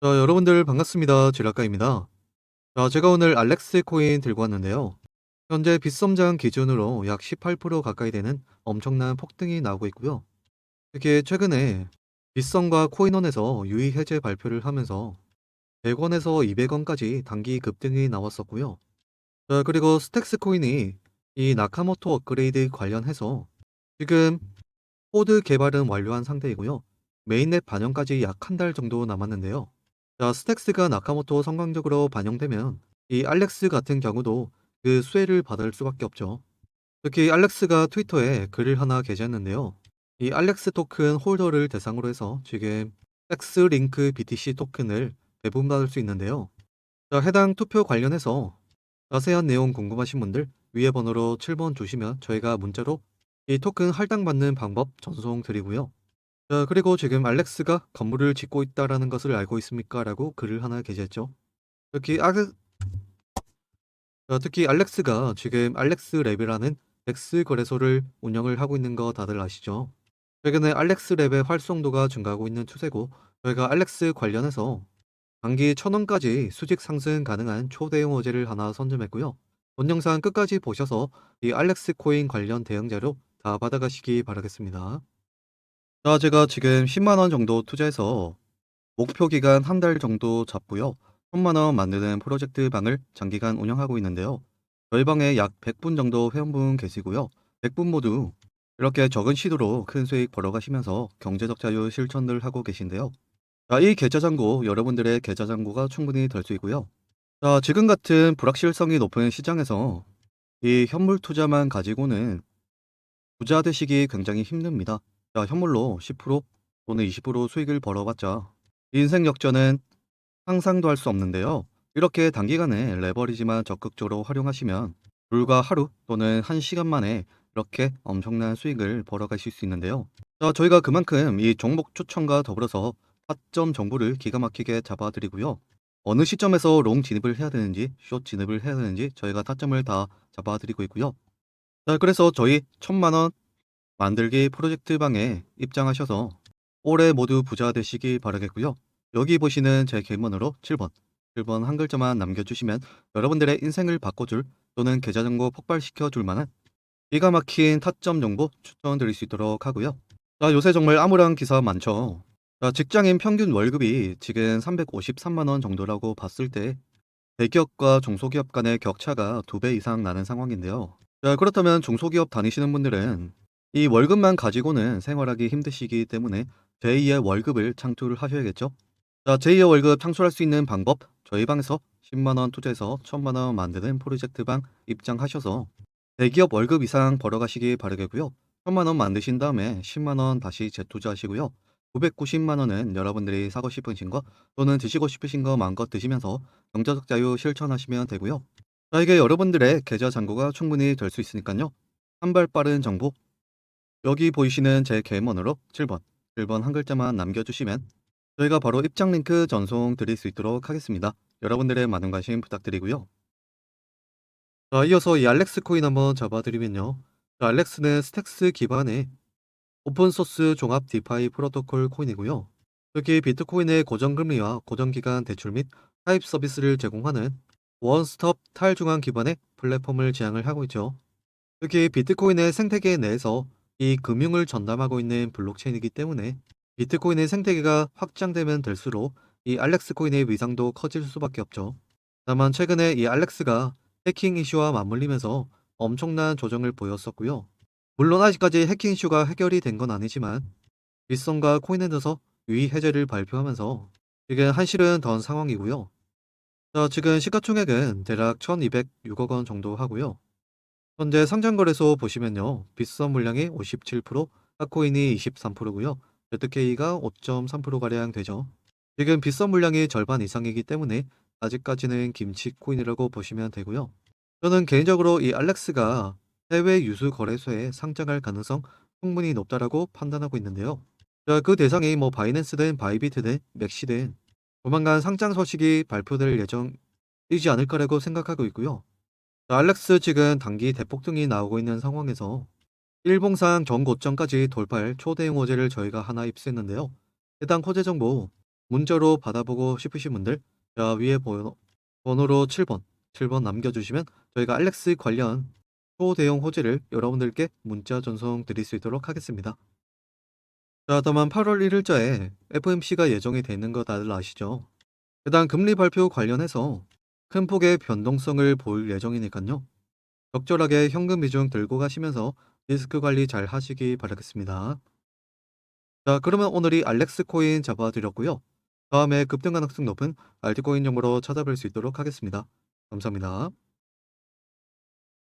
자, 여러분들 반갑습니다. 지라카입니다. 자, 제가 오늘 알렉스 코인 들고 왔는데요. 현재 빗썸장 기준으로 약 18% 가까이 되는 엄청난 폭등이 나오고 있고요. 특히 최근에 빗썸과 코인원에서 유의 해제 발표를 하면서 100원에서 200원까지 단기 급등이 나왔었고요. 자, 그리고 스택스 코인이 이 나카모토 업그레이드 관련해서 지금 코드 개발은 완료한 상태이고요. 메인넷 반영까지 약 한 달 정도 남았는데요. 자, 스택스가 나카모토 성공적으로 반영되면 이 알렉스 같은 경우도 그 수혜를 받을 수밖에 없죠. 특히 알렉스가 트위터에 글을 하나 게재했는데요. 이 알렉스 토큰 홀더를 대상으로 해서 지금 X 링크 BTC 토큰을 배분받을 수 있는데요. 자, 해당 투표 관련해서 자세한 내용 궁금하신 분들 위에 번호로 7번 주시면 저희가 문자로 이 토큰 할당받는 방법 전송 드리고요. 자, 그리고 지금 알렉스가 건물을 짓고 있다라는 것을 알고 있습니까? 라고 글을 하나 게재했죠. 특히 아 자, 특히 알렉스가 지금 알렉스 랩이라는 엑스 거래소를 운영을 하고 있는 거 다들 아시죠? 최근에 알렉스 랩의 활성도가 증가하고 있는 추세고 저희가 알렉스 관련해서 단기 1000원까지 수직 상승 가능한 초대형 호재를 하나 선점했고요. 본 영상 끝까지 보셔서 이 알렉스 코인 관련 대응 자료 다 받아가시기 바라겠습니다. 자, 제가 지금 10만 원 정도 투자해서 목표 기간 한 달 정도 잡고요. 1000만 원 만드는 프로젝트 방을 장기간 운영하고 있는데요. 저희 방에 약 100분 정도 회원분 계시고요. 100분 모두 이렇게 적은 시도로 큰 수익 벌어가시면서 경제적 자유 실천을 하고 계신데요. 자, 이 계좌 잔고 여러분들의 계좌 잔고가 충분히 될 수 있고요. 자, 지금 같은 불확실성이 높은 시장에서 이 현물 투자만 가지고는 부자 되시기 굉장히 힘듭니다. 자, 현물로 10% 또는 20% 수익을 벌어봤자 인생 역전은 상상도 할 수 없는데요. 이렇게 단기간에 레버리지만 적극적으로 활용하시면 불과 하루 또는 한 시간 만에 이렇게 엄청난 수익을 벌어가실 수 있는데요. 자, 저희가 그만큼 이 종목 추천과 더불어서 타점 정보를 기가 막히게 잡아드리고요. 어느 시점에서 롱 진입을 해야 되는지, 숏 진입을 해야 되는지 저희가 타점을 다 잡아드리고 있고요. 자, 그래서 저희 천만 원 만들기 프로젝트 방에 입장하셔서 올해 모두 부자 되시기 바라겠고요. 여기 보시는 제 개인번호로 7번, 7번 한 글자만 남겨주시면 여러분들의 인생을 바꿔줄 또는 계좌 정보 폭발시켜 줄 만한 기가 막힌 타점 정보 추천드릴 수 있도록 하고요. 자, 요새 정말 암울한 기사 많죠. 자, 직장인 평균 월급이 지금 353만 원 정도라고 봤을 때 대기업과 중소기업 간의 격차가 두 배 이상 나는 상황인데요. 자, 그렇다면 중소기업 다니시는 분들은 이 월급만 가지고는 생활하기 힘드시기 때문에 제2의 월급을 창출을 하셔야겠죠. 자, 제2의 월급 창출할 수 있는 방법 저희 방에서 10만 원 투자해서 1000만 원 만드는 프로젝트 방 입장하셔서 대기업 월급 이상 벌어가시기 바라겠고요. 1000만 원 만드신 다음에 10만 원 다시 재투자하시고요. 990만 원은 여러분들이 사고 싶으신 거 또는 드시고 싶으신 거 마음껏 드시면서 경제적 자유 실천하시면 되고요. 자, 이게 여러분들의 계좌 잔고가 충분히 될 수 있으니까요. 한 발 빠른 정보 여기 보이시는 제 개인번호로 7번, 7번 한 글자만 남겨주시면 저희가 바로 입장 링크 전송 드릴 수 있도록 하겠습니다. 여러분들의 많은 관심 부탁드리고요. 자, 이어서 이 알렉스 코인 한번 잡아드리면요. 자, 알렉스는 스택스 기반의 오픈소스 종합 디파이 프로토콜 코인이고요. 특히 비트코인의 고정금리와 고정기간 대출 및 타입 서비스를 제공하는 원스톱 탈중앙 기반의 플랫폼을 지향을 하고 있죠. 특히 비트코인의 생태계 내에서 이 금융을 전담하고 있는 블록체인이기 때문에 비트코인의 생태계가 확장되면 될수록 이 알렉스 코인의 위상도 커질 수밖에 없죠. 다만 최근에 이 알렉스가 해킹 이슈와 맞물리면서 엄청난 조정을 보였었고요. 물론 아직까지 해킹 이슈가 해결이 된 건 아니지만 빗썸과 코인엔에서 유의 해제를 발표하면서 지금 한실은 던 상황이고요. 자, 지금 시가총액은 대략 1206억 원 정도 하고요. 현재 상장거래소 보시면요. 빗썸 물량이 57%, 하코인이 23%고요. ZK가 5.3%가량 되죠. 지금 빗썸 물량이 절반 이상이기 때문에 아직까지는 김치 코인이라고 보시면 되고요. 저는 개인적으로 이 알렉스가 해외 유수 거래소에 상장할 가능성 충분히 높다라고 판단하고 있는데요. 자, 그 대상이 뭐 바이낸스든 바이비트든 맥시든 조만간 상장 소식이 발표될 예정이지 않을까라고 생각하고 있고요. 자, 알렉스 지금 단기 대폭등이 나오고 있는 상황에서 일봉상 전고점까지 돌파할 초대형 호재를 저희가 하나 입수했는데요. 해당 호재 정보 문자로 받아보고 싶으신 분들 자, 위에 번호, 번호로 7번, 7번 남겨주시면 저희가 알렉스 관련 초대형 호재를 여러분들께 문자 전송 드릴 수 있도록 하겠습니다. 자, 다만 8월 1일자에 FMC가 예정이 되는 거 다들 아시죠? 해당 금리 발표 관련해서 큰 폭의 변동성을 보일 예정이니까요. 적절하게 현금 비중 들고 가시면서 리스크 관리 잘 하시기 바라겠습니다. 자, 그러면 오늘이 알렉스 코인 잡아드렸고요. 다음에 급등 가능성 높은 알트코인 정보로 찾아뵐 수 있도록 하겠습니다. 감사합니다.